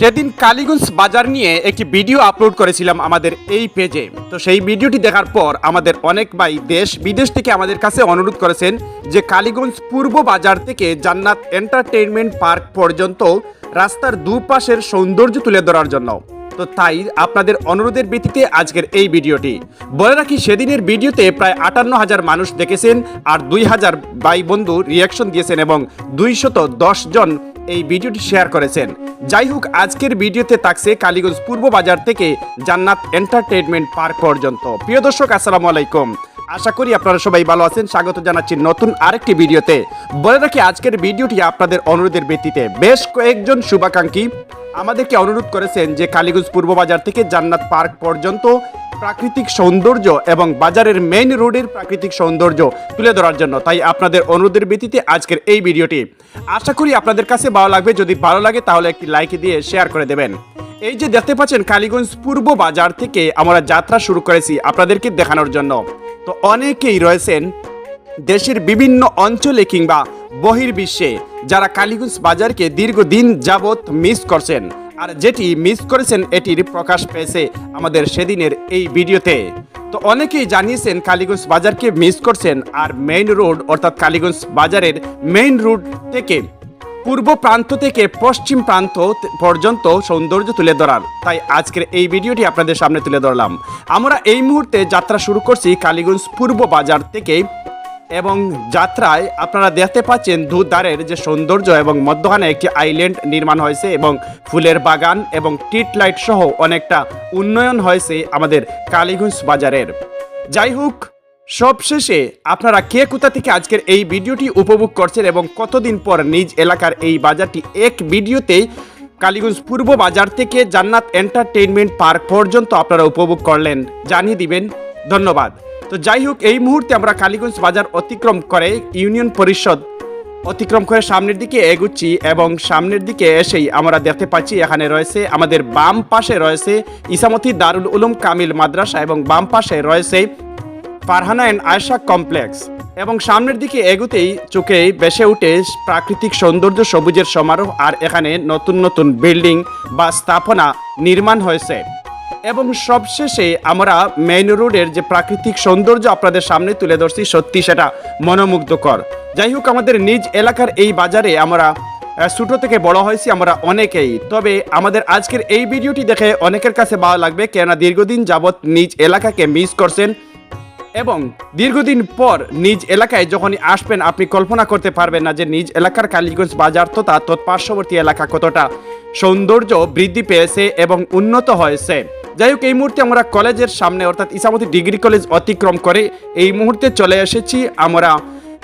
সেদিন কালীগঞ্জ বাজার নিয়ে একটি ভিডিও আপলোড করেছিলাম আমাদের এই পেজে। তো সেই ভিডিওটি দেখার পর আমাদের অনেক ভাই দেশ বিদেশ থেকে আমাদের কাছে অনুরোধ করেছেন যে কালীগঞ্জ পূর্ব বাজার থেকে জান্নাত এন্টারটেইনমেন্ট পার্ক পর্যন্ত রাস্তার দুপাশের সৌন্দর্য তুলে ধরার জন্য। তো তাই আপনাদের অনুরোধের ভিত্তিতে আজকের এই ভিডিওটি। বলে রাখি, সেদিনের ভিডিওতে প্রায় আটান্ন হাজার মানুষ দেখেছেন আর দুই হাজার ভাই বন্ধু রিয়াকশন দিয়েছেন এবং দুইশত জন এই ভিডিওটি শেয়ার করেছেন। যাই হোক, আজকের ভিডিওতে থাকছে কালীগঞ্জ পূর্ব বাজার থেকে জান্নাত এন্টারটেনমেন্ট পার্ক পর্যন্ত। প্রিয় দর্শক, আসসালামু আলাইকুম। আশা করি আপনারা সবাই ভালো আছেন। স্বাগত জানাচ্ছি নতুন আরেকটি ভিডিওতে। বলে রাখি, আজকের ভিডিওটি আপনাদের অনুরোধের ভিত্তিতে। বেশ কয়েকজন শুভাকাঙ্ক্ষী আমাদেরকে অনুরোধ করেছেন যে কালীগঞ্জ পূর্ব বাজার থেকে জান্নাত পার্ক পর্যন্ত প্রাকৃতিক সৌন্দর্য এবং বাজারের মেইন রোডের প্রাকৃতিক সৌন্দর্য তুলে ধরার জন্য। তাই আপনাদের অনুরোধের ভিত্তিতে আজকের এই ভিডিওটি। আশা করি আপনাদের কাছে ভালো লাগবে। যদি ভালো লাগে, তাহলে একটি লাইক দিয়ে শেয়ার করে দেবেন। এই যে দেখতে পাচ্ছেন, কালীগঞ্জ পূর্ব বাজার থেকে আমরা যাত্রা শুরু করেছি আপনাদেরকে দেখানোর জন্য। তো অনেকেই রয়েছেন দেশের বিভিন্ন অঞ্চলে কিংবা বহির্বিশ্বে, যারা কালীগঞ্জ বাজারকে দীর্ঘদিন যাবৎ মিস করছেন। আর যেটি মিস করেছেন এটির প্রকাশ পেয়েছে আমাদের সেদিনের এই ভিডিওতে। তো অনেকেই জানিয়েছেন কালীগঞ্জ বাজারকে মিস করছেন আর মেইন রোড অর্থাৎ কালীগঞ্জ বাজারের মেইন রোড থেকে পূর্ব প্রান্ত থেকে পশ্চিম প্রান্ত পর্যন্ত সৌন্দর্য তুলে ধরার। তাই আজকের এই ভিডিওটি আপনাদের সামনে তুলে ধরলাম। আমরা এই মুহূর্তে যাত্রা শুরু করছি কালীগঞ্জ পূর্ব বাজার থেকে এবং যাত্রায় আপনারা দেখতে পাচ্ছেন দুধারের যে সৌন্দর্য এবং মধ্যখানে একটি আইল্যান্ড নির্মাণ হয়েছে এবং ফুলের বাগান এবং টিট লাইট সহ অনেকটা উন্নয়ন হয়েছে আমাদের কালীগঞ্জ বাজারের। যাই হোক, সবশেষে আপনারা কে কোথা থেকে আজকের এই ভিডিওটি উপভোগ করছেন এবং কতদিন পর নিজ এলাকার এই বাজারটি এক ভিডিওতেই কালীগঞ্জ পূর্ব বাজার থেকে জান্নাত এন্টারটেইনমেন্ট পার্ক পর্যন্ত আপনারা উপভোগ করলেন, জানিয়ে দিবেন, ধন্যবাদ। তো যাই হোক, এই মুহূর্তে আমরা কালীগঞ্জ বাজার অতিক্রম করে ইউনিয়ন পরিষদ অতিক্রম করে সামনের দিকে এগুচ্ছি এবং সামনের দিকে এসেই আমরা দেখতে পাচ্ছি, এখানে রয়েছে আমাদের বাম পাশে রয়েছে ইসামতি দারুল উলুম কামিল মাদ্রাসা এবং বাম পাশে রয়েছে ফারহানা অ্যান্ড আয়সা কমপ্লেক্স। এবং সামনের দিকে এগুতেই চোখে বেসে উঠে প্রাকৃতিক সৌন্দর্য সবুজের সমারোহ, আর এখানে নতুন নতুন বিল্ডিং বা স্থাপনা নির্মাণ হয়েছে। এবং সবশেষে আমরা মেইন রোডের যে প্রাকৃতিক সৌন্দর্য আপনাদের সামনে তুলে ধরছি, সত্যি সেটা মনোমুগ্ধকর। যাই হোক, আমাদের নিজ এলাকার এই বাজারে আমরা ছোটো থেকে বড় হয়েছি, আমরা অনেকেই। তবে আমাদের আজকের এই ভিডিওটি দেখে অনেকের কাছে ভালো লাগবে, কেননা দীর্ঘদিন যাবৎ নিজ এলাকাকে মিস করছেন এবং দীর্ঘদিন পর নিজ এলাকায় যখনই আসবেন, আপনি কল্পনা করতে পারবেন না যে নিজ এলাকার কালীগঞ্জ বাজার তথা তৎপার্শ্ববর্তী এলাকা কতটা সৌন্দর্য বৃদ্ধি পেয়েছে এবং উন্নত হয়েছে। যাই হোক এই মুহূর্তে আমরা কলেজের সামনে, অর্থাৎ ইসামতি ডিগ্রি কলেজ অতিক্রম করে এই মুহূর্তে চলে এসেছি আমরা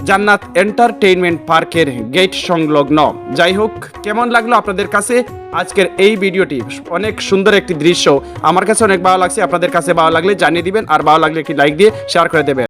জান্নাত এন্টারটেইনমেন্ট পার্কের গেট সংলগ্ন। যাই হোক কেমন লাগল আপনাদের কাছে আজকের এই ভিডিওটি? অনেক সুন্দর একটি দৃশ্য। আমার কাছে অনেক ভালো লাগছে, আপনাদের কাছে ভালো লাগলে জানিয়ে দিবেন, আর ভালো লাগলে একটি লাইক দিয়ে শেয়ার করে দেবেন।